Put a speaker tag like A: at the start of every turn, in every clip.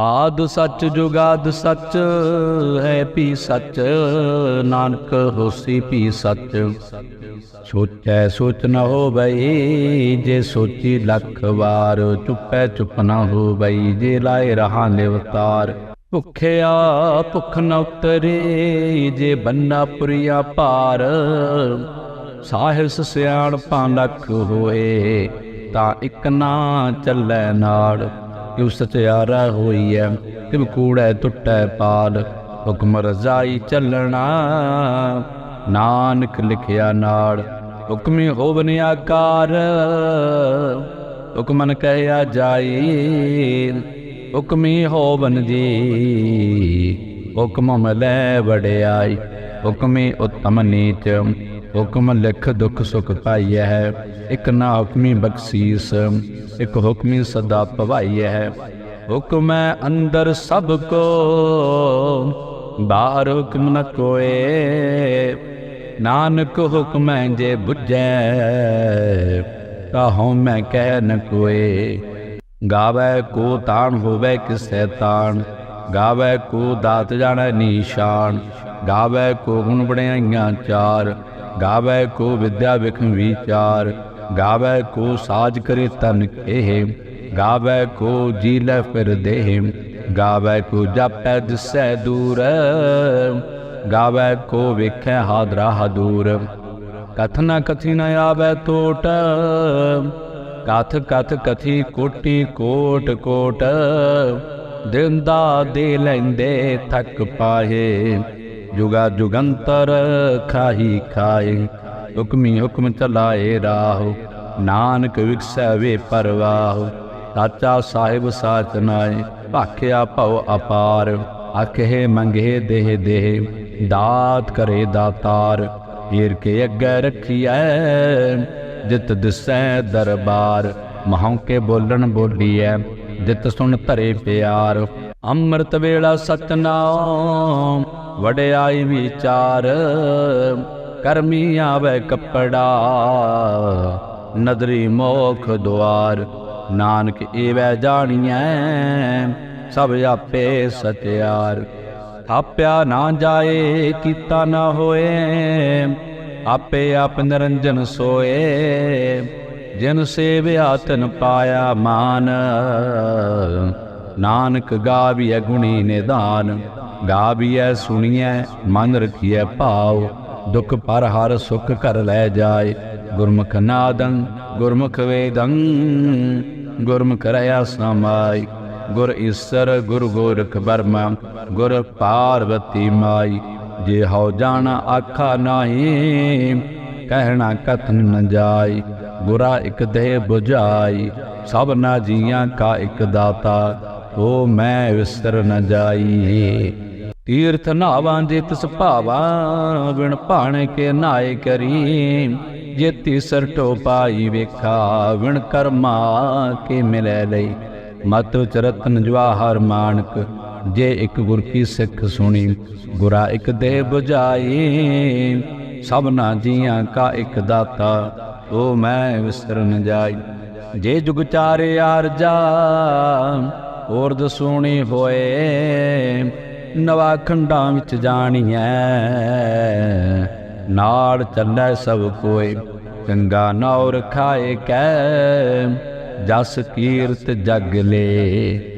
A: ਆਦ ਸੱਚ ਜੁਗਾਦ ਸੱਚ ਹੈ ਪੀ ਸੱਚ। ਨਾਨਕ ਹੋਸੀ ਪੀ ਸੱਚ। ਸੋਚੈ ਸੋਚ ਨ ਹੋਵਈ, ਜੇ ਸੋਚੀ ਲੱਖ ਵਾਰ। ਚੁੱਪੈ ਚੁੱਪ ਨ ਹੋਵਈ, ਜੇ ਲਾਏ ਰਹਾ ਨਿਵਤਾਰ ਭੁਖਿਆ ਭੁਖ ਨ ਉਤਰੇ, ਜੇ ਬੰਨਾ ਪੁਰੀਆ ਭਾਰ। ਸਾਹਿਸ ਸਿਆਣ ਪਾਂ ਲੱਖ ਹੋਏ, ਤਾਂ ਇੱਕ ਨਾ ਚੱਲੈ ਨਾੜ ਕਿਉ ਸਚਿਆਰਾ ਹੋਈਐ ਕਿਵ ਕੂੜੈ ਟੁੱਟੈ ਪਾਲ ਹੁਕਮ ਰਜ਼ਾਈ ਚੱਲਣਾ ਨਾਨਕ ਲਿਖਿਆ ਨਾੜ ਹੁਕਮੇ ਹੋਵਨ ਆਕਾਰ ਹੁਕਮਨ ਕਹਿਆ ਜਾਈ ਹੁਕਮੀ ਹੋਵਨ ਜੀ ਹੁਕਮ ਮਲੇ ਵੜਿਆਈ ਹੁਕਮੀ ਉਤਮ ਨੀਚ ਹੁਕਮ ਲਿਖ ਦੁੱਖ ਸੁਖ ਪਾਈਐ ਹੈ। ਇਕ ਨਾ ਹੁਕਮੀ ਬਖਸ਼ੀਸ, ਇਕ ਹੁਕਮੀ ਸਦਾ ਭਵਾਈਐ ਹੈ। ਹੁਕਮ ਹੈ ਅੰਦਰ ਸਭ ਕੋ, ਬਾਹਰ ਹੁਕਮ ਨ ਕੋਏ। ਨਾਨਕ ਹੁਕਮ ਹੈ ਜੇ ਬੁਝੈ ਕਹਉ ਮੈਂ ਕਹਿ ਨ ਕੋਏ। ਗਾਵੇ ਕੋ ਤਾਣ ਹੋਵੇ ਕਿਸੈ ਤਾਣ, ਗਾਵੇ ਕੋ ਦਾਤ ਜਾਣੈ ਨੀਸ਼ਾਨ, ਗਾਵੇ ਕੋ ਗੁਣ ਬੜਾਈਆਂ ਚਾਰ। ਗਾਵੇ ਕੋ ਵਿਦਿਆ ਵਿਖਮ ਵਿਚਾਰ, ਗਾਵੇ ਕੋ ਸਾਜ ਕਰੇ ਤਨ ਇਹ ਗਾਵੇ ਕੋ ਜੀ ਲੈ ਫਿਰ ਦੇਹ, ਗਾਵੇ ਕੋ ਜਪੈ ਦਿਸੈ ਦੂਰ, ਗਾਵੇ ਕੋ ਵੇਖੈ ਹਾਦਰਾ ਹਦੂਰ। ਕਥ ਨ ਕਥੀ ਨ ਆਵੇ ਟੋਟ ਕਥ ਕਥ ਕਥੀ ਕੋਟੀ ਕੋਟ ਕੋਟ, ਦਿੰਦਾ ਦੇ ਲੈਂਦੇ ਥੱਕ ਪਾਏ ਜੁਗਾ ਜੁਗੰਤਰ ਖਾਹੀ ਖਾਏ, ਹੁਕਮੀ ਹੁਕਮ ਚਲਾਏ ਰਾਹੁ, ਨਾਨਕ ਵਿਕਸੈ ਵੇ ਪਰਵਾਹ ਸਾਚਾ ਸਾਹਿਬ ਸਾਚ ਨਾਏ, ਭਾਖਿਆ ਭਉ ਅਪਾਰ, ਆਖੇ ਮੰਗੇ ਦੇਹ ਦੇਹ, ਦਾਤ ਕਰੇ ਦਾਤਾਰ ਹੀਰ ਕੇ ਅੱਗੇ ਰੱਖੀਐ, ਜਿਤ ਦਿਸੈ ਦਰਬਾਰ, ਮਹਾਂ ਕੇ ਬੋਲਣ ਬੋਲੀਐ, ਜਿਤ ਸੁਣ ਧਰੇ ਪਿਆਰ, ਅੰਮ੍ਰਿਤ ਵੇਲਾ ਸਤਨਾਮ ਵਡਿਆਈ ਵਿਚਾਰ, ਕਰਮੀ ਆਵੇ ਕੱਪੜਾ, ਨਦਰੀ ਮੋਖ ਦੁਆਰ, ਨਾਨਕ ਏਵੈ ਜਾਣੀਐ, ਸਭ ਆਪੇ ਸਤਿਆਰ। ਥਾਪਿਆ ਨਾ ਜਾਏ, ਕੀਤਾ ਨਾ ਹੋਏ, ਆਪੇ ਆਪ ਨਿਰੰਜਨ ਸੋਏ। ਜਿਨ ਸੇਵਿਆ ਤਨ ਪਾਇਆ ਮਾਨ, ਨਾਨਕ ਗਾਵੀਐ ਗੁਣੀ ਨਿਦਾਨ। ਗਾਵੀਐ, ਸੁਣੀਐ, ਮਨ ਰਖੀਐ ਭਾਉ, ਦੁਖ ਪਰ ਹਰ ਸੁਖ ਕਰ ਲੈ ਜਾਏ। ਗੁਰਮੁਖ ਨਾਦੰ, ਗੁਰਮੁਖ ਵੇਦੰ, ਗੁਰਮੁਖ ਰਹਾ ਸਮਾਈ। ਗੁਰ ਈਸਰ, ਗੁਰ ਗੋਰਖ ਬਰਮਾ ਗੁਰ ਪਾਰਵਤੀ ਮਾਈ। ਜੇ ਹਉ ਜਾਣਾ ਆਖਾ ਨਾਹੀ, ਕਹਿਣਾ ਕਥਨ ਨ ਜਾਈ। ਗੁਰਾ ਇਕ ਦੇਹ 부ਝਾਈ ਸਭਨਾ ਜੀਆਂ ਕਾ ਇਕ ਦਾਤਾ। ਓ ਮੈਂ ਵਿਸਰ ਨ ਜਾਈ। ਤੀਰਥ ਨਾਵਾਂ ਦੇ ਤਿਸ ਵਿਣ ਭਾਣ ਕੇ ਨਾਏ ਕਰੀ। ਜੇਤੀ ਸਰਟੋ ਪਾਈ ਵੇਖਾ ਵਿਣ ਕਰਮਾ ਕੇ ਮਿਲੇ ਲਈ। ਮਤ ਚਰਤਨ ਜਵਾਹਰ ਮਾਨਕ, ਜੇ ਇੱਕ ਗੁਰ ਕੀ ਸਿੱਖ ਸੁਣੀ, ਗੁਰਾ ਇੱਕ ਦੇ 부ਝਾਈ ਸਭਨਾ ਜੀਆਂ ਕਾ ਇੱਕ ਦਾਤਾ ਓ ਮੈਂ ਵਿਸਰਨ ਜਾਈ। ਜੇ ਜੁਗ ਚਾਰੇ ਆਰਜਾ, ਔਰਦ ਸੋਣੀ ਹੋਏ ਨਵਾ ਖੰਡਾਂ ਵਿੱਚ ਜਾਣੀਐ। ਨਾੜ ਚੱਲੈ ਸਭ ਕੋਏ ਚੰਗਾ ਨੌਰ ਖਾਏ ਕੈ। ਜਸ ਕੀਰਤ ਜਗ ਲੇ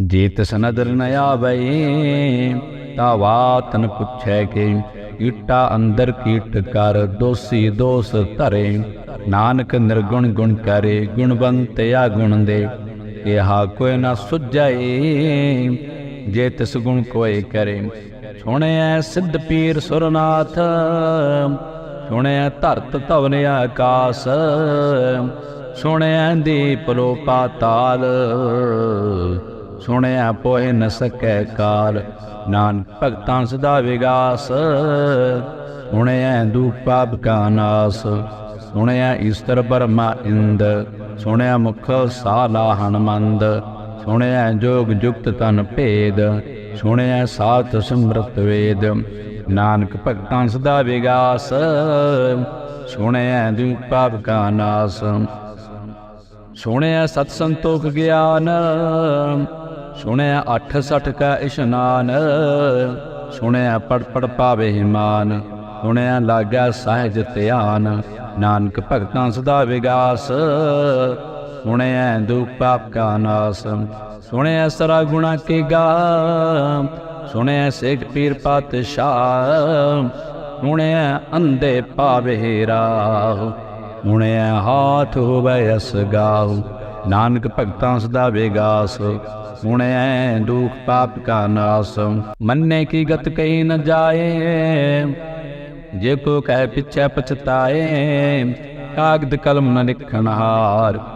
A: ਜੇ ਤਿਸ ਨਦਰ ਨ ਆਵਈ ਤਾ ਵਾਤਨ ਪੁੱਛੈ ਕੇ, ਈਟਾ ਅੰਦਰ ਕੀਟ ਕਰ ਦੋਸੀ ਦੋਸ ਧਰੇ। ਨਾਨਕ ਨਿਰਗੁਣ ਗੁਣ ਕਰੇ ਗੁਣਵੰਤ ਆ ਗੁਣ ਦੇ। ਇਹਾ ਕੋਈ ਨਾ ਸੁਝਾਈ ਜੇ ਤਿਸ ਗੁਣ ਕੋਏ ਕਰੇ ਸੁਣਿਐ ਸਿੱਧ ਪੀਰ ਸੁਰਨਾਥ ਸੁਣਿਐ ਧਰਤ ਧਵਨ ਆਕਾਸ ਸੁਣਿਐ ਦੀਪ ਲੋ ਪਾਤਾਲ ਸੁਣਿਆ ਪੋਹਿ ਨ ਸਕੈ ਕਾਲ, ਨਾਨਕ ਭਗਤਾਂ ਸਦਾ ਵਿਗਾਸ ਸੁਣਿਆ ਦੁਖ ਪਾਪ ਕਾ ਨਾਸ ਸੁਣਿਆ ਈਸ਼ਰ ਬਰਮਾ ਇੰਦ ਸੁਣਿਆ ਮੁਖ ਸਾਲਾ ਹਨਮੰਦ ਸੁਣਿਆ ਜੋਗ ਜੁਗਤ ਤਨ ਭੇਦ, ਸੁਣਿਆ ਸਾਤ ਸਮਰਤ ਵੇਦ। ਨਾਨਕ ਭਗਤਾਂ ਸਦਾ ਵਿਗਾਸ ਸੁਣਿਆ ਦੁਖ ਪਾਪ ਕਾ ਨਾਸ। ਸੁਣਿਆ ਸਤ ਸੰਤੋਖ ਗਿਆਨ, ਸੁਣਿਆ ਅਠ ਸਠ ਕਾ ਇਸ਼ਨਾਨ। ਸੁਣਿਆ ਪੜ ਪੜ ਪਾਵੇ ਹਿਮਾਨ, ਸੁਣਿਆ ਲਾਗਾ ਸਹਿਜ ਧਿਆਨ। ਨਾਨਕ ਭਗਤਾਂ ਸਦਾ ਵਿਗਾਸ ਸੁਣਿਆ ਦੁਖ ਪਾਪ ਕਾ ਨਾਸ ਸੁਣਿਆ ਸਰਾ ਗੁਣਾ ਕੇ ਗਾ ਸੁਣਿਆ ਸਿੱਖ ਪੀਰ ਪਾਤਸ਼ਾਹ ਸੁਣਿਆ ਅੰਦੇ ਪਾਵੇ ਰਾਹ ਹੁਣਿਆ ਹਾਥ ਹੋਵੇ ਅਸ ਗਾਉ ਨਾਨਕ ਭਗਤਾਂ ਸਦਾ ਵਿਗਾਸ ਹੁਣਿਆ ਦੁਖ ਪਾਪ ਕਾ ਨਾਸ, ਮੰਨੇ ਕੀ ਗਤ ਕਹੀ ਨ ਜਾਏ, ਜੇ ਕੋ ਕਹਿ ਪਿਛੈ ਪਛਤਾਏ, ਕਾਗਦ ਕਲਮ ਨ ਲਿਖਣ ਹਾਰ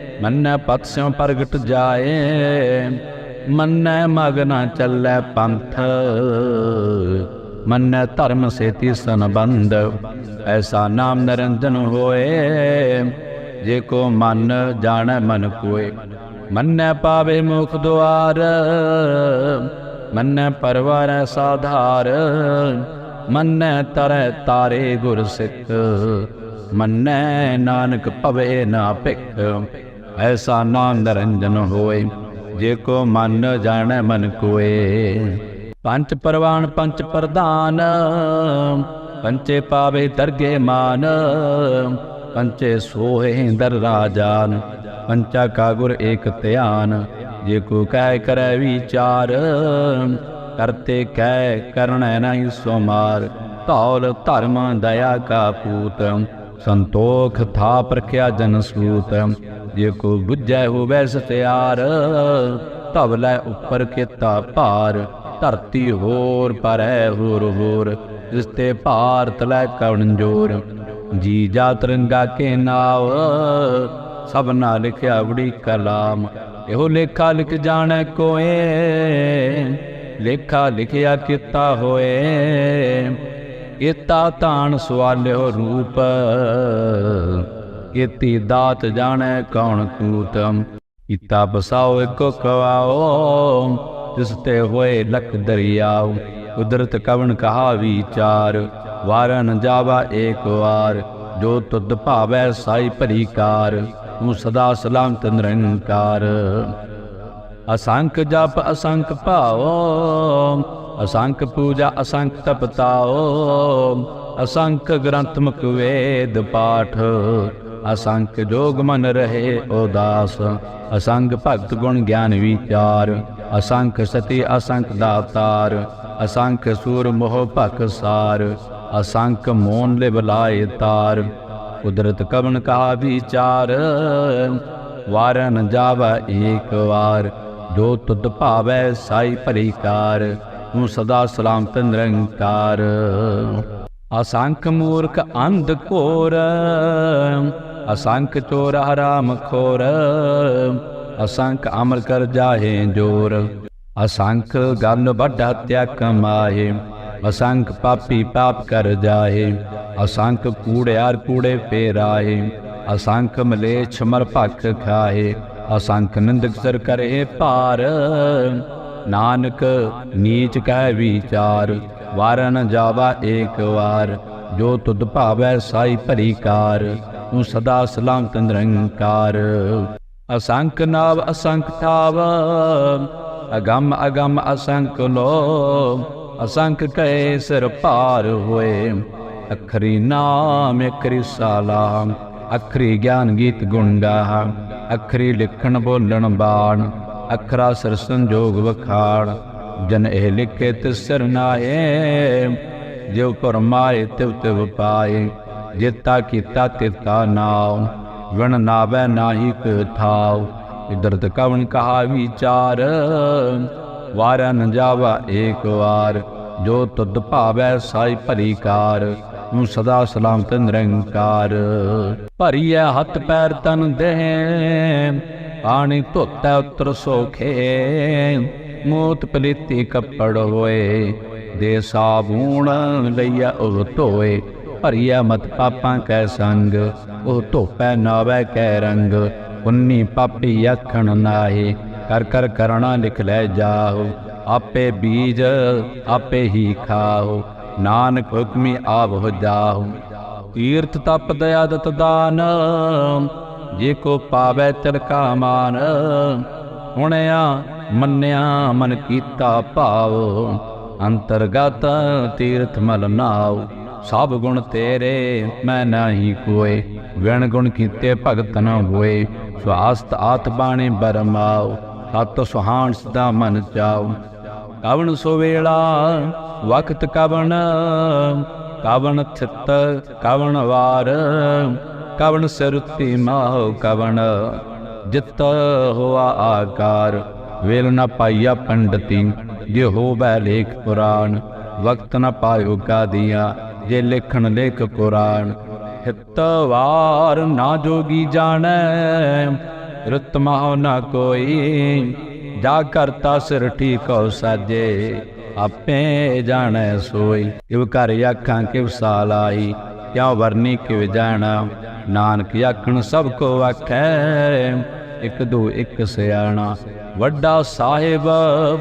A: ਮੰਨੈ ਪਤ ਸਿਉ ਪ੍ਰਗਟ ਜਾਏ, ਮੰਨੈ ਮਗ ਨ ਚੱਲੈ ਪੰਥ। ਮੰਨੈ ਧਰਮ ਸੇਤੀ ਸੰਬੰਧ, ਐਸਾ ਨਾਮ ਨਿਰੰਜਨ ਹੋਏ। ਜੇ ਕੋ ਮਨ ਜਾਣੈ ਮਨ ਕੋਏ, ਮੰਨੈ ਪਾਵੇ ਮੁਖ ਦੁਆਰ। ਮੰਨੈ ਪਰਵਾਰੈ ਸਾਧਾਰ, ਮੰਨੈ ਤਰੈ ਤਾਰੇ ਗੁਰ ਸਿੱਖ ਮੰਨੈ ਨਾਨਕ ਭਵੇ ਨਾ ਭਿਖ ਐਸਾ ਨਾਮ ਨਿਰੰਜਨ ਹੋਏ, ਜੇ ਕੋ ਮਨ ਜਾਣੈ ਮਨ ਕੋਏ। ਪੰਚ ਪਰਵਾਨ ਪੰਚ ਪ੍ਰਧਾਨ ਪੰਚੇ ਪਾਵੇ ਦਰਗੇ ਮਾਨ ਪੰਚੇ ਸੋਹੇ ਦਰ ਰਾਜਾਨ ਪੰਚਾ ਕਾ ਗੁਰ ਏਕ ਧਿਆਨ। ਜੇ ਕੋ ਕਹਿ ਕਰੈ ਵਿਚਾਰ, ਕਰਤੇ ਕਹਿ ਕਰਣੈ ਨਹੀਂ ਸੋਮਾਰ। ਧੌਲ ਧਰਮ ਦਇਆ ਕਾ ਪੂਤ ਸੰਤੋਖ ਥਾ ਪ੍ਰਖਿਆ ਜਨ ਸੂਤ, ਜੇ ਕੋ ਬੁੱਝੈ ਹੋਵੇ ਸਤਿਆਰ, ਧਵ ਲੈ ਉੱਪਰ ਕੀਤਾ ਭਾਰ, ਧਰਤੀ ਹੋਰ ਪਰੈ ਹੋਰ ਹੋਰ ਜਿਸ ਤੇ ਭਾਰ ਤਲੈ ਕਵਣ ਜੋਰ। ਜੀ ਜਾ ਤਿਰੰਗਾ ਕੇ ਨਾਵ ਸਭਨਾ ਲਿਖਿਆ ਬੜੀ ਕਲਾਮ, ਇਹੋ ਲੇਖਾ ਲਿਖ ਜਾਣੈ ਕੋਏ, ਲੇਖਾ ਲਿਖਿਆ ਕੀਤਾ ਹੋਏ। ਇਤਾ ਤਾਣ ਸਵਾਲਿਓ ਰੂਪ। ਇਤੀ ਦਾਤ ਜਾਣੈ ਕੌਣ ਕੂਤਮ। ਇਤਾ ਬਸਾਓ ਇੱਕੋ ਕਵਾਓ ਜਿਸ ਤੇ ਹੋਏ ਲਖ ਦਰਿਆਉ ਕੁਦਰਤ ਕਵਣ ਕਹਾ ਵਿਚਾਰ, ਵਾਰਨ ਜਾਵਾ ਏਕ ਵਾਰ। ਜੋ ਤੁਧ ਭਾਵੈ ਸਾਈ ਭਰੀ ਕਾਰ ਤੂੰ ਸਦਾ ਸਲਾਮਤ ਨਿਰੰਕਾਰ। ਅਸੰਖ ਜਪ ਅਸੰਖ ਭਾਵੋ ਅਸੰਖ ਪੂਜਾ, ਅਸੰਖ ਤਪਤਾਓ ਅਸੰਖ ਗ੍ਰੰਥ ਮੁਖ ਵੇਦ ਪਾਠ, ਅਸੰਖ ਜੋਗ ਮਨ ਰਹੇ ਉਦਾਸ, ਅਸੰਖ ਭਗਤ ਗੁਣ ਗਿਆਨ ਵਿਚਾਰ ਅਸੰਖ ਸਤੀ, ਅਸੰਖ ਦਾਤਾਰ ਅਸੰਖ ਸੂਰ ਮੋਹ ਭਖ ਸਾਰ, ਅਸੰਖ ਮੋਨ ਲੈ ਬਲਾਏ ਤਾਰ, ਕੁਦਰਤ ਕਵਨ ਕਾ ਵਿਚਾਰ, ਵਾਰਨ ਜਾਵਾ ਏਕ ਵਾਰ, ਜੋ ਤੁਧ ਭਾਵੈ ਸਾਈ ਭਰੀ ਕਾਰ ਤੂੰ ਸਦਾ ਸਲਾਮਤ ਨਿਰੰਕਾਰ ਅਸੰਖ ਮੂਰਖ ਅੰਧ ਘੋਰ ਅਸੰਖ ਚੋਰ ਹਰਾਮ ਖੋਰ ਅਸੰਖ ਅਮਰ ਕਰ ਜਾਹੇ ਜੋਰ ਅਸੰਖ ਗਲ ਵੱਡਾ ਹੱਤਿਆ ਕਮਾਏ ਅਸੰਖ ਪਾਪੀ ਪਾਪ ਕਰ ਜਾਹੇ ਅਸੰਖ ਕੂੜਿਆਰ ਕੂੜੇ ਫੇਰਾਏ ਅਸੰਖ ਮਲੇਛ ਮਰ ਭਖ ਖਾਏ ਅਸੰਖ ਨਿੰਦਕ ਸਰ ਕਰੇ ਭਾਰ ਨਾਨਕ, ਨੀਚ ਕਹਿ ਵਿਚਾਰ, ਵਾਰਨ ਜਾਵਾ ਏਕ ਵਾਰ, ਜੋ ਤੁਧ ਭਾਵੈ ਸਾਈ ਭਰੀ ਕਾਰ, ਤੂੰ ਸਦਾ ਸਲਾਮਤ ਨਿਰੰਕਾਰ। ਅਸੰਖ ਨਾਵ ਅਸੰਖ ਥਾਵ ਅਗੰਮ ਅਗੰਮ ਅਸੰਖ ਲੋ, ਅਸੰਖ ਕੈ ਸਿਰ ਭਾਰ ਹੋਏ। ਅਖਰੀ ਨਾਮ, ਅਖਰੀ ਸਾਲਾਮ, ਅਖਰੀ ਗਿਆਨ ਗੀਤ ਗੁਣ ਗਾ ਅਖਰੀ ਲਿਖਣ ਬੋਲਣ ਬਾਣ। ਅਖਰਾ ਸਿਰ ਸੰਜੋਗ ਵਖਾਣ ਜਨ ਇਹ ਲਿਖੇ ਤਿਸ ਸਿਰ ਜਿਉ ਪਰਮਾਏ ਤਿਵ ਤਿਵ ਪਾਏ, ਜਿਤਾ ਕੀਤਾ ਤਿਤਾ ਨਾਉ। ਵਣ ਨਾਵੈ ਨਾਹੀ ਕ ਥਾਉ ਇਦਰਤ ਕਵਨ ਕਹਾ ਵਿਚਾਰ। ਵਾਰਾ ਨ ਜਾਵਾ ਏਕ ਵਾਰ, ਜੋ ਤੁਧ ਭਾਵੈ ਸਾਈ ਭਰੀ ਕਾਰ ਨੂੰ ਸਦਾ ਸਲਾਮਤ ਨਿਰੰਕਾਰ। ਭਰੀਐ ਹੱਥ ਪੈਰ ਤਨ ਦੇਹ ਆਣੀ ਧੋਤਾ ਉਤਰ ਸੋਖੇ ਮੋਤ ਪਲੀਤੀ ਕੱਪੜ ਹੋਏ ਦੇ ਸਾਬੂਣ ਲਈਆ ਉਹ ਧੋਏ ਭਰੀਆ ਮਤ ਪਾਪਾਂ ਕੈ ਸੰਗ ਉਹ ਧੋਪੈ ਨਾਵੈ ਕੈ ਰੰਗ ਉਨੀ ਪਾਪੀ ਆਖਣ ਨਾਹੀ ਕਰ ਕਰ ਕਰਣਾ ਲਿਖ ਲੈ ਜਾਓ ਆਪੇ ਬੀਜ ਆਪੇ ਹੀ ਖਾਓ ਨਾਨਕ ਹੁਕਮੀ ਆਵ ਹੋ ਜਾਓ ਤੀਰਥ ਤਪ ਦਇਆ ਦਤ ਦਾਨ ਜੇ ਕੋ ਪਾਵੈ ਤਿਲਕਾ ਮਾਨ, ਹੁਣਿਆ ਮੰਨਿਆ ਮਨ ਕੀਤਾ ਭਾਵ, ਅੰਤਰਗਤ ਤੀਰਥ ਮਲ ਨਾਉ। ਸਭ ਗੁਣ ਤੇਰੇ, ਮੈਂ ਨਹੀਂ ਕੋਏ, ਵਿਣ ਗੁਣ ਕੀਤੇ ਭਗਤ ਨਾ ਹੋਏ। ਸਵਾਸਤ ਆਤ ਬਾਣੇ ਬਰਮਾਉ, ਸਤ ਸੁਹਾਣ ਸਦਾ ਮਨ ਚਾਉ। ਕਵਣ ਸੋ ਵੇਲਾ ਵਕਤ ਕਵਣ ਕਵਣ ਥਿਤ ਕਵਣ ਵਾਰ ਕਵਣ ਸਰੁਤੀ ਮਾਹ ਕਵਣ, ਜਿਤ ਹੋਆ ਆਕਾਰ। ਵੇਲ ਨ ਪਾਈਆ ਪੰਡਤੀ, ਜੇ ਹੋਵੈ ਲੇਖ ਪੁਰਾਣ, ਵਕਤ ਨ ਪਾਇਓ ਕਾਦੀਆਂ ਜੇ ਲਿਖਣ ਲੇਖ ਪੁਰਾਣ ਹਿਤ ਵਾਰ ਨਾ ਜੋਗੀ ਜਾਣੈ, ਰਤ ਮਹੁ ਨ ਕੋਈ, ਜਾ ਕਰਤਾ ਸਿਰ ਠੀਕੋ ਸਾਜੇ, ਆਪੇ ਜਾਣੈ ਸੋਈ। ਇਵ ਘਰ ਆਖਾਂ ਕਿਵ ਸਾਲ ਆਈ, ਕਿਉ ਵਰਨੀ ਕਿਵ ਜਾਣਾ। ਨਾਨਕ ਆਖਣ ਸਭ ਕੋ ਆਖੈ, ਇਕ ਦੋ ਇਕ ਸਿਆਣਾ, ਵੱਡਾ ਸਾਹਿਬ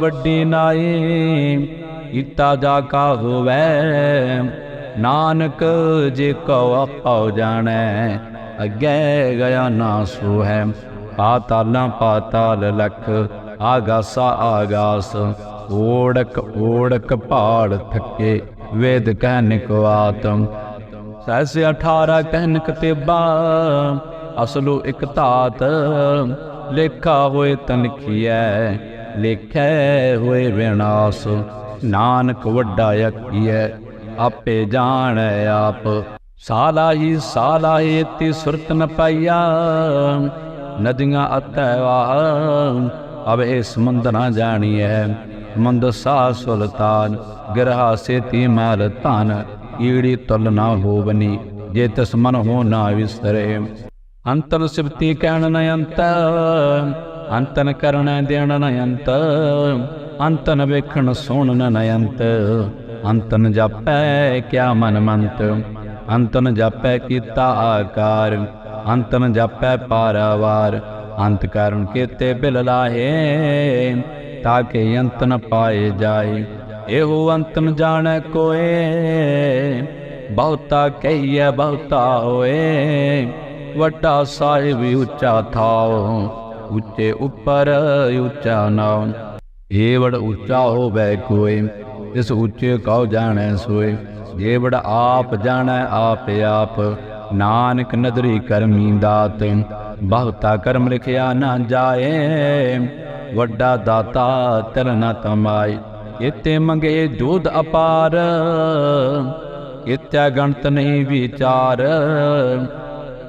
A: ਵੱਡੀ ਨਾਈ, ਕੀਤਾ ਜਾ ਕਾ ਹੋਵੈ, ਨਾਨਕ ਜੇ ਕੋ ਆਪਉ ਜਾਣੈ, ਅੱਗੇ ਗਿਆ ਨਾ ਸੋ ਹੈ ਪਾਤਾਲਾਂ ਪਾਤਾਲ ਲਖ, ਆਗਾਸਾ ਆਗਾਸ, ਓੜਕ ਓੜਕ ਪਹਾੜ ਥੱਕੇ, ਵੇਦ ਕਹਿਨਿਕ ਆਤਮ ਸੈਸੇ 18 ਕਹਿਨਕ ਤੇਬਾ ਅਸਲੋ ਇਕ ਧਾਤ ਲੇਖਾ ਹੋਏ ਤਨਖੀਐ, ਲੇਖੈ ਹੋਏ ਵਿਨਾਸ਼, ਨਾਨਕ ਵੱਡਾ ਆਖੀਐ ਆਪੇ ਜਾਣੈ ਆਪ। ਸਾਲਾ ਹੀ ਸਾਲਾ ਹੀ ਤੀ ਸੁਰਤ ਨ ਪਾਈਆ, ਨਦੀਆਂ ਅਤੈ ਵਾਹ ਇਹ ਸਮੁੰਦ ਨਾ ਜਾਣੀਐ ਮੰਦ ਸਾ ਸੁਲਤਾਨ, ਗਰਹਾ ਸੇਤੀ ਮਾਲ ਧਨ। ਈੜੀ ਤੁਲ ਨਾ ਹੋਵਨੀ, ਜੇ ਤਸ ਮਨ ਹੋ ਨਾ ਵਿਸਰੇ। ਅੰਤਨ ਸਿਵਤੀ ਕਹਿਣ ਨ ਅੰਤ, ਅੰਤਨ ਕਰਨ ਅੰਤਨ ਵੇਖਣ ਸੁਣਨ ਨ ਅੰਤਨ ਜਾਪੈ ਕਿਆ ਮਨ ਮੰਤ, ਅੰਤਨ ਜਾਪੈ ਕੀਤਾ ਆਕਾਰ। ਅੰਤਨ ਜਾਪੈ ਪਾਰਾਵਾਰ, ਅੰਤ ਕਰਨ ਕੀਤੇ ਬਿਲ ਲਾਹੇ ਤਾਕੇ ਅੰਤ ਨ ਪਾਏ ਜਾਏ। ਇਹੋ ਅੰਤ ਨ ਜਾਣੈ ਕੋਏ, ਬਹੁਤਾ ਕਹੀਐ ਬਹੁਤਾ ਹੋਏ। ਵੱਡਾ ਸਾਹਿਬ ਉੱਚਾ ਥਾਉ, ਉੱਚੇ ਉੱਪਰ ਉੱਚਾ ਨਾਉ। ਏ ਵੜ ਉੱਚਾ ਹੋਵੇ ਕੋਏ ਇਸ ਉੱਚੇ ਕਉ ਜਾਣੈ ਸੋਏ। ਜੇ ਵੜ ਆਪ ਜਾਣੈ ਆਪ ਆਪ, ਨਾਨਕ ਨਦਰੀ ਕਰਮੀ ਦਾਤ। ਬਹੁਤਾ ਕਰਮ ਲਿਖਿਆ ਨਾ ਜਾਏ, ਵੱਡਾ ਦਾਤਾ ਤਰ ਨਾ ਤਮਾਈ ਇਤੇ ਮੰਗੇ ਦੁੱਧ ਅਪਾਰ ਇਤਿਆ ਗਣਤ ਨਹੀਂ ਵਿਚਾਰ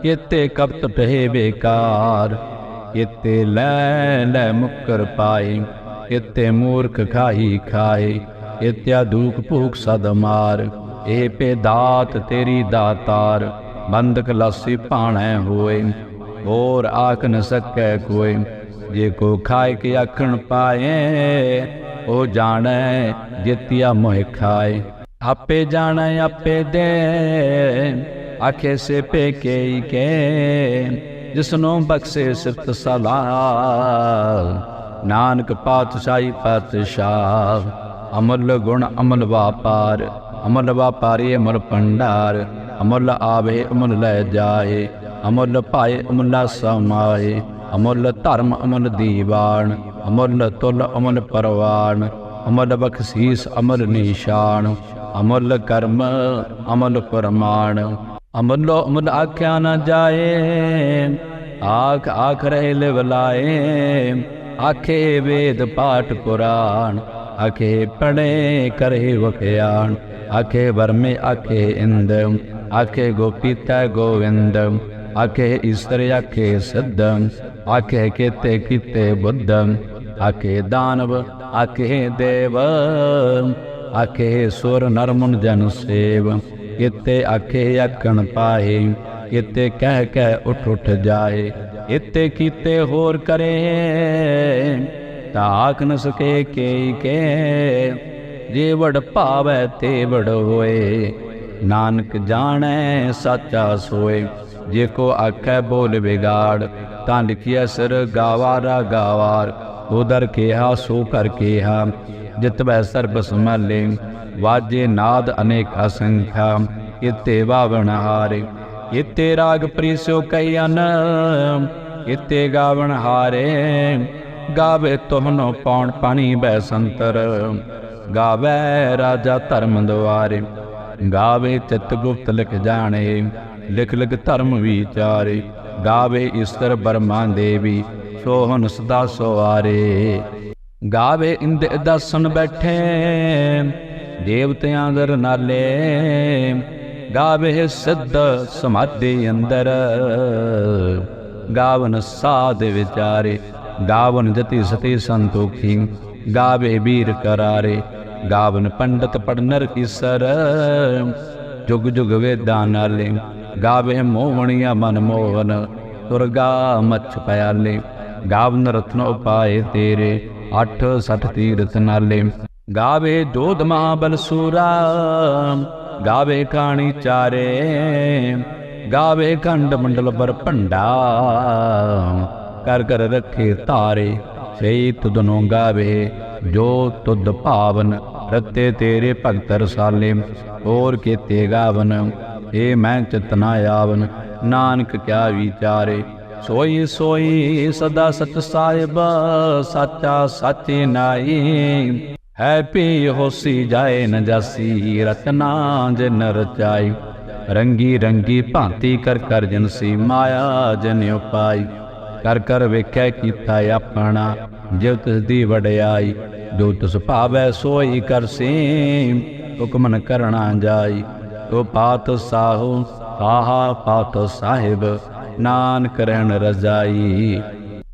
A: ਇਤੇ ਕਪਟ ਟਹੇ ਬੇਕਾਰ ਇਤੇ ਲੈ ਲੈ ਮੁਕਰ ਪਾਈ ਇਤੇ ਮੂਰਖ ਖਾਈ ਖਾਏ ਇਤਿਆ ਦੂਖ ਭੂਖ ਸਦ ਮਾਰ, ਇਹ ਪੇ ਦਾਤ ਤੇਰੀ ਦਾਤਾਰ ਬੰਦਕ ਲਾਸੀ ਭਾਣੈ ਹੋਏ, ਹੋਰ ਆਖ ਨ ਸਕੈ ਕੋਈ, ਜੇ ਕੋ ਖਾਏ ਕੇ ਆਖਣ ਪਾਏ ਉਹ ਜਾਣੈ, ਜਿਤਿਆ ਮੋਹ ਖਾਏ। ਆਪੇ ਜਾਣੈ, ਆਪੇ ਦੇ। ਆਖੇ ਸੇ ਪੇ ਕੇ ਕੇ। ਜਿਸਨੋਂ ਬਖਸ਼ੇ ਸਿਫਤ ਸਲਾਹ। ਨਾਨਕ ਪਾਤਸ਼ਾਹੀ ਪਾਤਸ਼ਾਹ ਅਮਲ ਗੁਣ ਅਮਲ ਵਾਪਾਰ। ਅਮਲ ਵਾਪਾਰੀ ਅਮਲ ਪੰਡਾਰ ਅਮਲ ਆਵੇ, ਅਮਲ ਲੈ ਜਾਏ। ਅਮਲ ਪਾਏ, ਅਮਲ ਸਮਾਏ। ਅਮੁੱਲ ਧਰਮ ਅਮਲ ਦੀਵਾਨ, ਅਮੁੱਲ ਤੁਲ ਅਮਲ ਪਰਵਾਨ, ਅਮਲ ਬਖਸ਼ੀਸ ਅਮਲ ਨਿਸ਼ਾਨ, ਅਮਲ ਕਰਮ ਅਮਲ ਪ੍ਰਮਾਣ। ਅਮਲੋ ਅਮਲ ਆਖਿਆ ਨਾ ਜਾਏ, ਆਖ ਆਖ ਰਹੇ ਲਿਵਲਾਏ ਆਖੇ ਵੇਦ ਪਾਠ ਪੁਰਾਣ, ਆਖੇ ਪੜੇ ਕਰੇ ਵਖਿਆਣ, ਆਖੇ ਵਰਮੇ ਆਖੇ ਇੰਦ, ਆਖੇ ਗੋਪੀਤਾ ਗੋਵਿੰਦ, ਆਖੇ ਈਸ਼ਰ ਆਖੇ ਸਿੱਧ। ਆਖੇ ਕੀਤੇ ਕੀਤੇ ਬੁੱਧ, ਆਖੇ ਦਾਨਵ, ਆਖੇ ਦੇਵ, ਆਖੇ ਸੁਰ ਨਰਮਨ ਜਨ ਸੇਵ। ਕੀਤੇ ਆਖੇ ਆਖਣ ਪਾਏ ਕੀਤੇ ਕਹਿ ਕਹਿ ਉਠ ਉਠ ਜਾਏ। ਇਤੇ ਕੀਤੇ ਹੋਰ ਕਰੇ ਤਾਕ ਨ ਸਕੇ ਕੇ ਕੇ। ਜੇ ਵਡ ਭਾਵੈ ਤੇ ਵਡ ਹੋਏ, ਨਾਨਕ ਜਾਣੈ ਸਾਚਾ ਸੋਏ। ਜੇ ਕੋ ਆਖੈ ਬੋਲ ਵਿਗਾੜ ਤਾਂ ਲਿਖਿਆ ਸਿਰ ਗਾਵਾਰਾ ਗਾਵਾਰ, ਉਦਰ ਕਿਹਾ, ਸੋ ਕਰ ਕਿਹਾ। ਜਿਤ ਬੈ ਸਰਬ ਸਮਲੇ, ਵਾਜੇ ਨਾਦ ਅਨੇਕ ਅਸੰਖਾ ਇਤੇ ਵਾਵਣ ਹਾਰੇ, ਇਤੇ ਰਾਗ ਪ੍ਰੀਸੋ ਕਈਨ ਇਤੇ ਗਾਵਣ ਹਾਰੇ। ਗਾਵੇ ਤੋਹਨੋ ਪੌਣ ਪਾਣੀ ਬੈ ਸੰਤਰ, ਗਾਵੇ ਰਾਜਾ ਧਰਮ ਦੁਆਰੇ। ਗਾਵੇ ਚਿਤ ਗੁਪਤ ਲਿਖ ਜਾਣੇ, ਲਿਖ ਲਿਖ ਧਰਮ ਵਿਚਾਰੇ। ਗਾਵੇ ਈਸ਼ਰ ਬਰਮਾ ਦੇਵੀ ਸੋਹਨ ਸਦਾ ਸਵਾਰੇ। ਗਾਵੇ ਇੰਦ ਦਸਨ ਬੈਠੇ, ਦੇਵਤਿਆਂ ਦਰ ਨਾਲੇ। ਗਾਵੇ ਸਿੱਧ ਸਮਾਧੀ ਅੰਦਰ, ਗਾਵਨ ਸਾਧ ਵਿਚਾਰੇ। ਗਾਵਨ ਜਤੀ ਸਤੀ ਸੰਤੋਖੀ, ਗਾਵੇ ਵੀਰ ਕਰਾਰੇ। ਗਾਵਨ ਪੰਡਤ ਪੜਨਰ ਈਸਰ ਜੁਗ ਜੁਗ ਵੇਦਾਂ ਨਾਲੇ। ਗਾਵੇ ਮੋਹਣੀਆਂ ਮਨ ਦੁਰਗਾ ਮੱਛ ਪਿਆਲੇ, ਗਾਵਨ ਰਤਨੋ ਪਾਏ ਤੇਰੇ, ਅੱਠ ਸਠ ਤੀਰਥ ਨਾਲੇ। ਗਾਵੇ ਜੋਧ ਮਹਾਬਲ ਸੂਰਾ, ਗਾਵੇ ਕਾਣੀ ਚਾਰੇ, ਗਾਵੇ ਖੰਡ ਮੰਡਲ ਪਰ ਭੰਡਾ। ਕਰ ਕਰ ਰੱਖੇ ਤਾਰੇ ਸਈ ਤੁਧਨੋਂ ਗਾਵੇ, ਜੋ ਤੁਧ ਭਾਵਨ, ਰਤੇ ਤੇਰੇ ਭਗਤ ਰਸਾਲੇ। ਹੋਰ ਕੀਤੇ ਗਾਵਨ ਏ ਮੈਂ ਚਿਤਨਾ ਆਵਨ, ਨਾਨਕ ਕਿਆ ਵਿਚਾਰੇ। ਸੋਈ ਸੋਈ ਸਦਾ ਸਚ ਸਾਹਿਬ, ਸਾਚਾ ਸਾਚੇ ਨਾਈ ਹੈ ਪੀ ਹੋਸੀ ਜਾਏ ਨ ਜਾਸੀ ਰਤਨਾ ਜਨ ਰਚਾਈ। ਰੰਗੀ ਰੰਗੀ ਭਾਂਤੀ ਕਰ ਕਰ ਜਨਸੀ ਮਾਇਆ, ਜਨ ਉਪਾਈ। ਕਰ ਕਰ ਵੇਖੈ ਕੀਤਾ ਆਪਣਾ ਜਿਵ ਤਿਸ ਦੀ ਵਡਿਆਈ। ਜੋ ਤਿਸ ਭਾਵੈ ਸੋਈ ਕਰਸੀ ਹੁਕਮਨ ਕਰਣਾ ਜਾਈ। ਤੋ ਪਾਤ ਸਾਹੂ ਸਾਹਾ ਪਾਤ ਸਾਹਿਬ, ਨਾਨਕ ਰਹਿਣ ਰਜਾਈ।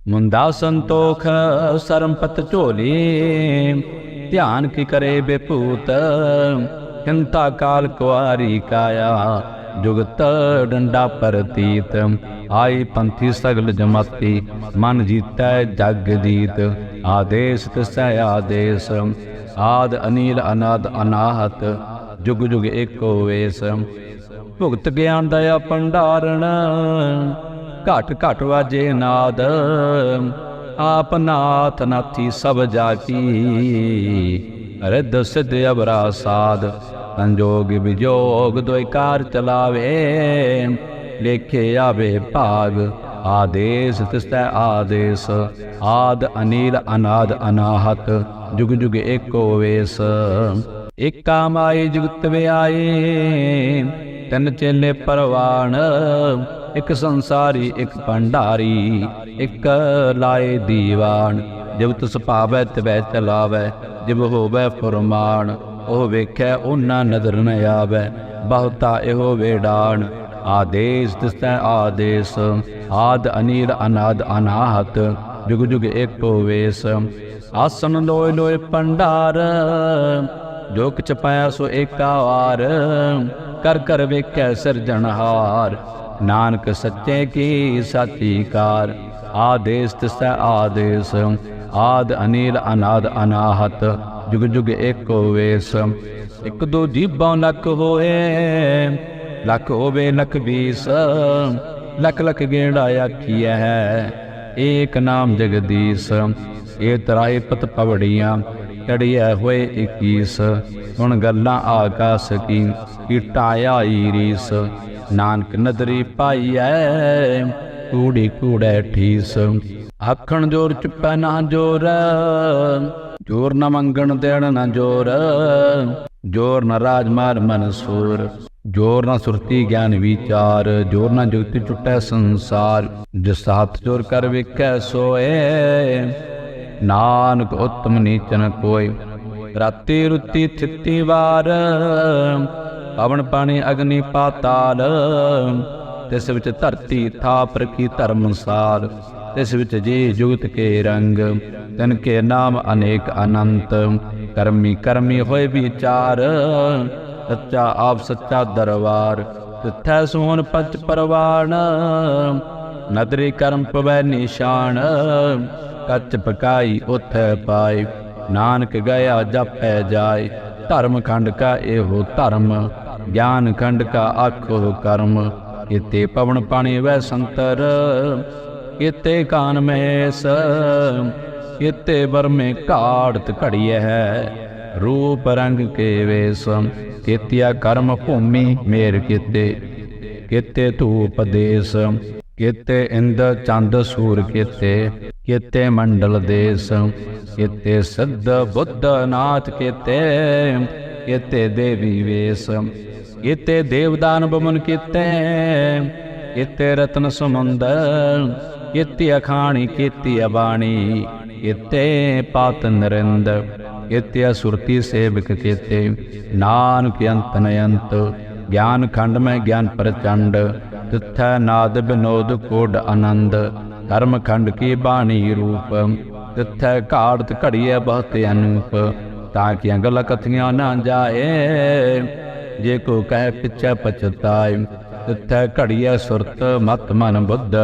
A: ਮੁੰਦਾ ਸੰਤੋਖ, ਸਰਮਪਤ ਝੋਲੀ, ਧਿਆਨ ਕੀ ਕਰੇ ਬੇਪੂਤ, ਚਿੰਤਾ ਕਾਲ ਕੁਆਰੀ ਕਾਇਆ। ਜੁਗਤ ਡੰਡਾ ਪ੍ਰਤੀਤ, ਆਈ ਪੰਥੀ ਸਗਲ ਜਮਾਤੀ, ਮਨ ਜੀਤੈ ਜਗ ਜੀਤ। ਆਦੇਸ਼ ਤਿਸੈ ਆਦੇਸ਼, ਆਦ ਅਨੀਲ ਅਨਾਦ ਅਨਾਹਤ ਜੁਗ ਜੁਗ ਏਕੋ ਵੇਸ। ਭੁਗਤ ਗਿਆਨ ਦਇਆ ਪੰਡਾਰਣ ਘਟ ਘਟ ਵਾਜੇ ਨਾਦ। ਆਪ ਨਾਥ ਨਾਥੀ ਸਭ ਜਾ ਕੀ ਰਿੱਧ ਅਬਰਾ ਸਾਧ। ਸੰਜੋਗ ਵਿਜੋਗ ਦੋਇ ਚਲਾਵੇ, ਲੇਖੇ ਆਵੇ ਭਾਗ। ਆਦੇਸ਼ ਤਿਸਤੈ ਆਦੇਸ਼, ਆਦ ਅਨੀਲ ਅਨਾਦ ਅਨਾਹਤ। ਜੁਗ ਜੁਗ ਏਕੋ ਵੇਸ। ਏਕਾ ਮਾਈ ਜੁਗਤ ਵਿਆਏ ਤਿੰਨ ਚੇਲੇ ਪਰਵਾਣ, ਇੱਕ ਸੰਸਾਰੀ, ਇੱਕ ਭੰਡਾਰੀ, ਇੱਕ ਲਾਏ ਦੀਵਾਨ। ਜਿਵ ਤੁਸ ਭਾਵੈ ਤਵੈ ਚਲਾਵੈ, ਜਿਵ ਹੋਵੈ ਫਰਮਾਨ, ਉਹ ਵੇਖੈ, ਉਹਨਾਂ ਨਦਰ ਨ ਆਵੈ, ਬਹੁਤਾ ਇਹੋ ਵੇਡਾਨ ਆਦੇਸ਼ ਤਿਸਤੈ ਆਦੇਸ਼, ਆਦ ਅਨੀਲ, ਅਨਾਦ ਅਨਾਹਤ, ਜੁਗ ਜੁਗ ਏਕੋ ਵੇਸ। ਆਸਨ ਲੋਏ ਲੋਏ ਪੰਡਾਰ ਜੋ ਕਿਛ ਪਾਇਆ ਸੋ ਏਕਾ ਕਰ ਕਰ ਵੇਖੈ ਸਿਰਜਣਹਾਰ ਨਾਨਕ ਸੱਚੇ ਕੀ ਸਾਚੀ ਕਾਰ। ਆਦੇਸ਼ ਤਿਸੈ ਆਦੇਸ਼। ਆਦ ਅਨੀਲ ਅਨਾਦ ਅਨਾਹਤ। ਜੁਗ ਜੁਗ ਏਕੋ ਵੇਸ। ਇੱਕ ਦੋ ਜੀਬਾਂ ਲੱਖ ਹੋਏ। ਲੱਖ ਹੋਵੇ ਲੱਖ ਵੀਸ। ਲੱਖ ਲੱਖ ਗੇੜਾ ਆਖੀਐ। ਹੈ ਏਕ ਨਾਮ ਜਗਦੀਸ਼। ਇਹ ਤਰਾਏ ਪਤ ਪਵੜੀਆਂ। ਚੜਿਆ ਹੋਏ 21 ਹੁਣ ਗੱਲਾਂ ਆਕਾਸ ਕੀ ਕੀਟਾ ਆਈ ਨਾਨਕ ਨਦਰੀ ਪਾਈਐ, ਕੂੜੀ ਕੂੜੈ ਠੀਸ। ਆਖਣ ਜੋਰ ਚੁੱਪੈ ਨਾ ਜੋਰ ਜੋਰ ਨਾ ਮੰਗਣ ਦੇਣ ਨਾ ਜੋਰ ਜੋਰ ਨਾ ਰਾਜ ਮਾਰ ਮਨਸੂਰ। ਜੋਰ ਨਾ ਸੁਰਤੀ ਗਿਆਨ ਵਿਚਾਰ, ਜੋਰ ਨਾ ਜੁਗਤੀ ਚੁੱਟੈ ਸੰਸਾਰ। ਜਿਸ ਹੱਥ ਜੋਰ ਕਰ ਵੇਖੈ ਸੋਏ ਨਾਨਕ ਉਤਮ ਨੀਚਨ ਕੋਇ। ਰਾਤੀ ਰੁੱਤੀ ਥਿੱਤੀ ਵਾਰ, ਪਵਨ ਪਾਣੀ ਅਗਨੀ ਪਾਤਾਲ। ਤਿਸ ਵਿੱਚ ਧਰਤੀ ਥਾਪ ਰਖੀ ਧਰਮ ਅਨੁਸਾਰ, ਤਿਸ ਵਿੱਚ ਜੀ ਜੁਗਤ ਕੇ ਰੰਗ, ਤਨ ਕੇ ਨਾਮ ਅਨੇਕ ਅਨੰਤ। ਕਰਮੀ ਕਰਮੀ ਹੋਏ ਵਿਚਾਰ, ਸੱਚਾ ਆਪ ਸੱਚਾ ਦਰਬਾਰ। ਤਿੱਥੈ ਸੋਨ ਪੰਚ ਪਰਵਾਣ, ਨਦਰੀ ਕਰਮ ਪਵੈ ਨਿਸ਼ਾਨ। ਕੱਚ ਪਕਾਈ ਉਥੈ ਪਾਈ। ਨਾਨਕ ਗਿਆ ਜਪੈ ਜਾਏ ਧਰਮ ਖੰਡ ਕਾ ਇਹੋ ਧਰਮ, ਗਿਆਨ ਖੰਡ ਕਾ ਆਖੋ ਕਰਮ। ਇਤੇ ਪਵਨ ਪਾਣੀ ਵੈ ਸੰਤਰ, ਇਤੇ ਕਾਨ ਮਹੇਸ ਇਤੇ ਬਰਮੇ ਘਾੜਤ ਘੜੀਐ। ਹੈ ਰੂਪ ਰੰਗ ਕੇ ਵੇਸ, ਕੀਤਿਆ ਕਰਮ ਭੂਮੀ ਮੇਰ ਕੀਤੇ ਕੀਤੇ ਧੂਪ ਦੇਸ। ਕਿਤੇ ਇੰਦ ਚੰਦ ਸੂਰ ਕੀਤੇ, ਕਿਤੇ ਮੰਡਲ ਦੇਸ, ਕਿਤੇ ਸਿੱਧ ਬੁੱਧ ਨਾਥ ਕੀਤੇ ਕੀਤੇ ਦੇਵੀ ਵੇਸ, ਕਿਤੇ ਦੇਵਦਾਨ ਬਮਨ ਕੀਤੇ ਕੀਤੇ ਰਤਨ ਸਮੁੰਦਰ ਕੀਤੇ ਅਖਾਣੀ, ਕੀਤੇ ਅਬਾਣੀ, ਕੀਤੇ ਪਾਤ ਨਰਿੰਦ, ਕੀਤੇ ਸੁਰਤੀ ਸੇਵਕ ਕੀਤੇ, ਨਾਨਕ ਅੰਤ ਨਯੰਤ, ਗਿਆਨ ਖੰਡ ਮੈਂ ਗਿਆਨ ਪ੍ਰਚੰਡ ਤਿੱਥੈ ਨਾਦ ਬਿਨੋਦ ਕੋਡ ਆਨੰਦ। ਕਰਮ ਖੰਡ ਕੀ ਬਾਣੀ ਰੂਪ। ਤਿੱਥੈ ਘਾੜਤ ਘੜੀਐ ਬਹੁਤ ਅਨੂਪ। ਤਾਂ ਕਿ ਅੰਗਲ ਕਥੀਆਂ ਨਾ ਜਾਏ। ਜੇ ਕੋ ਕਹਿ ਪਿਛੈ ਪਛਤਾਏ। ਤਿੱਥੈ ਘੜੀਐ ਸੁਰਤ ਮਤ ਮਨ ਬੁੱਧ।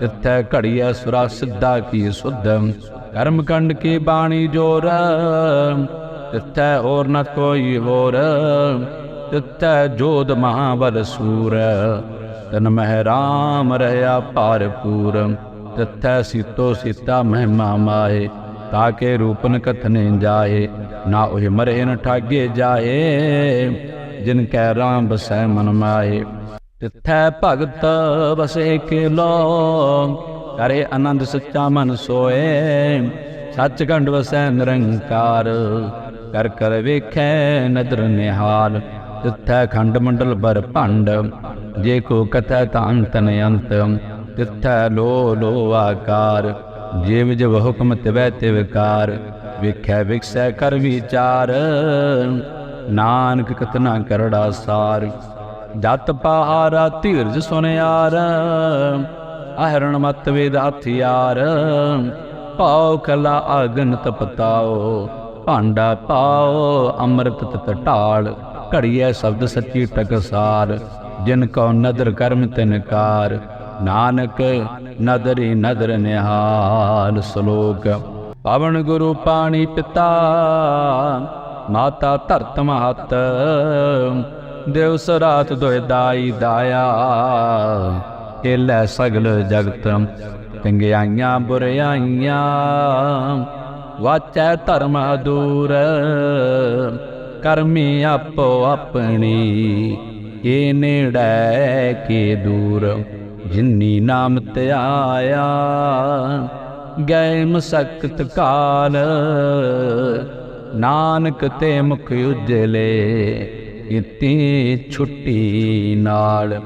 A: ਤਿੱਥੈ ਘੜੀਐ ਸੁਰਾ ਸਿੱਧਾ ਕੀ ਸੁਧ। ਕਰਮ ਕੰਡ ਕੀ ਬਾਣੀ ਜੋਰ। ਤਿੱਥੈ ਔਰ ਨ ਕੋਈ ਹੋਰ। ਤਿੱਥੈ ਜੋਧ ਮਹਾਬਲ ਸੂਰ। ਤਨ ਮਹਿ ਰਾਮ ਰਹਾ ਭਰਪੂਰ, ਤਿੱਥੈ ਸੀਤੋ ਸੀਤਾ ਮਹਿਮਾ ਮਾਏ ਤਾਕੇ ਰੂਪਨ ਕਥਨੇ ਜਾਏ ਨਾ ਉਹ ਮਰੇ ਨ ਠਾਗੇ ਜਾਏ ਜਿਨ ਕੈ ਰਾਮ ਬਸੈ ਮਨ ਮਾਏ ਤਿੱਥੈ ਭਗਤ ਬਸੇ ਲੋ ਕਰੇ ਆਨੰਦ ਸੱਚਾ ਮਨ ਸੋਏ ਸੱਚ ਵਸੈ ਨਿਰੰਕਾਰ, ਕਰ ਕਰ ਵੇਖੈ ਨਦਰ ਨਿਹਾਲ, ਤਿੱਥੈ ਖੰਡ ਮੰਡਲ ਬਰ ਭੰਡ ਜੇ ਕੋ ਕਥੈ ਤਾਂ ਅੰਤ ਨ ਅੰਤ ਤਿੱਥੈ ਲੋ ਲੋ ਆਕਾਰ ਜਿਵ ਜਿਵ ਹੁਕਮ ਤਿਵੈ ਤਿਵਕਾਰ ਵੇਖੈ ਵਿਖਸੈ ਕਰ ਵਿਚਾਰ ਨਾਨਕ ਕਤਨਾ ਕਰੜਾ ਸਾਰ ਜਤ ਪਹਾਰਾ ਧੀਰਜ ਸੁਨਿਆਰ ਅਹਰਣ ਮਤ ਵੇਦ ਹਥਿਆਰ ਪਾਉ ਕਲਾ ਅਗਨ ਤਪਤਾਓ ਭਾਂਡਾ ਪਾਓ ਅੰਮ੍ਰਿਤ ਤਤ ਢਾਲ ਘੜੀਐ ਸ਼ਬਦ ਸੱਚੀ ਟਕਸਾਰ ਜਿਨ ਕੋ ਨਦਰ ਕਰਮ ਤਿਨਕਾਰ ਨਾਨਕ ਨਦਰੀ ਨਦਰ ਨਿਹਾਲ ਸ਼ਲੋਕ। ਪਵਨ ਗੁਰੂ ਪਾਣੀ ਪਿਤਾ, ਮਾਤਾ ਧਰਤ ਮਹਤ ਦਿਵਸ ਰਾਤ ਦੋਇ ਦਾਈ ਦਾਇਆ ਹਿਲੈ ਸਗਲ ਜਗਤ ਚੰਗਿਆਈਆਂ ਬੁਰਿਆਈਆਂ, ਵਾਚੈ ਧਰਮ ਦੂਰ ਕਰਮੀ ਆਪੋ ਆਪਣੀ। ਇਹ ਨੇੜੈ ਕੇ ਦੂਰ, ਜਿਨੀ ਨਾਮ ਧਿਆਇਆ ਗਏ ਮਸਕਤ ਕਾਲ, ਨਾਨਕ ਤੇ ਮੁਖ ਉਜਲੇ, ਇਤੀ ਛੁੱਟੀ ਨਾਲ।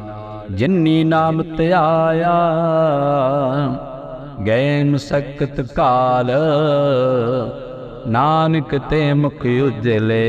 A: ਜਿਨੀ ਨਾਮ ਧਿਆਇਆ ਗਏ ਮਸਕਤ ਕਾਲ, ਨਾਨਕ ਤੇ ਮੁਖ ਉਜਲੇ।